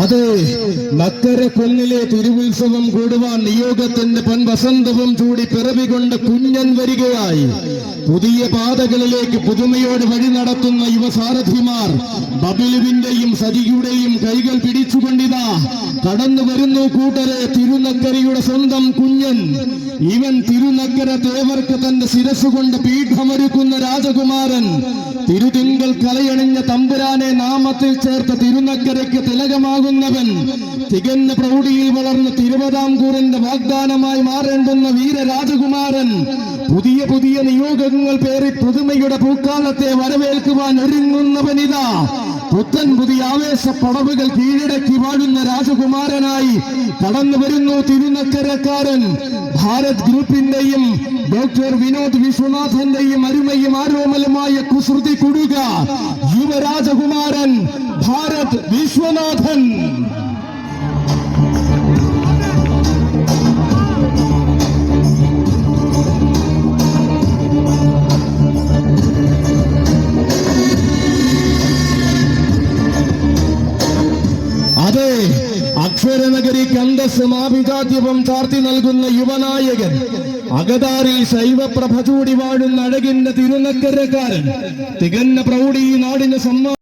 Ade. Nakkara കുന്നിലെ തിരുവുത്സവം കൂടുവാൻ നിയോഗത്തിന്റെ പൊൻവസന്തവും ചൂടി പിറവികൊണ്ട് കുഞ്ഞൻ വരികയായി. പുതിയ പാതകളിലേക്ക് പുതുമയോട് വഴി നടത്തുന്ന യുവസാരഥിമാർ ബബിലുവിന്റെയും സജിയുടെയും കൈകൾ പിടിച്ചുകൊണ്ടിതാ. കടന്നു വരുന്നു കൂട്ടരെ തിരുനക്കരയുടെ സ്വന്തം കുഞ്ഞൻ. ഇവൻ തിരുനക്കര തേവർക്ക് തന്റെ ശിരസുകൊണ്ട് പീഠമൊരുക്കുന്ന രാജകുമാരൻ. തിരുതിങ്കൾ കലയണിഞ്ഞ തമ്പുരാനെ നാമത്തിൽ ചേർത്ത തിരുനക്കരയ്ക്ക് തിലകമാകുന്നവൻ. തികഞ്ഞ പ്രൗഢിയിൽ വളർന്ന തിരുവിതാംകൂറിന്റെ വാഗ്ദാനമായി മാറേണ്ടുന്ന വീരരാജകുമാരൻ പുതിയ പുതിയ നിയോഗങ്ങൾ പേറി പുതുമയുടെ പൂക്കാലത്തെ വരവേൽക്കുവാൻ ഒരുങ്ങുന്നവനിതാ. പുത്തൻ പുതിയ ആവേശ പടവുകൾ കീഴടക്കി വാഴുന്ന രാജകുമാരനായി കടന്നു വരുന്നു തിരുനക്കരക്കാരൻ. ഭാരത് ഗ്രൂപ്പിന്റെയും ഡോക്ടർ വിനോദ് വിശ്വനാഥന്റെയും അരുമയും ആരോമലുമായ കുസൃതി കുടുക. യുവരാജകുമാരൻ ഭാരത് വിശ്വനാഥൻ. അതെ നഗരി കണ്ടസ് മാഭിജാത്യപം ചാർത്തി നൽകുന്ന യുവനായകൻ. അകതാരി ശൈവപ്രഭ ചൂടി വാഴുന്ന അഴകിന്റെ തിരുനക്കരക്കാരൻ. തികഞ്ഞ പ്രൗഢി നാടിന് സമ്മാനം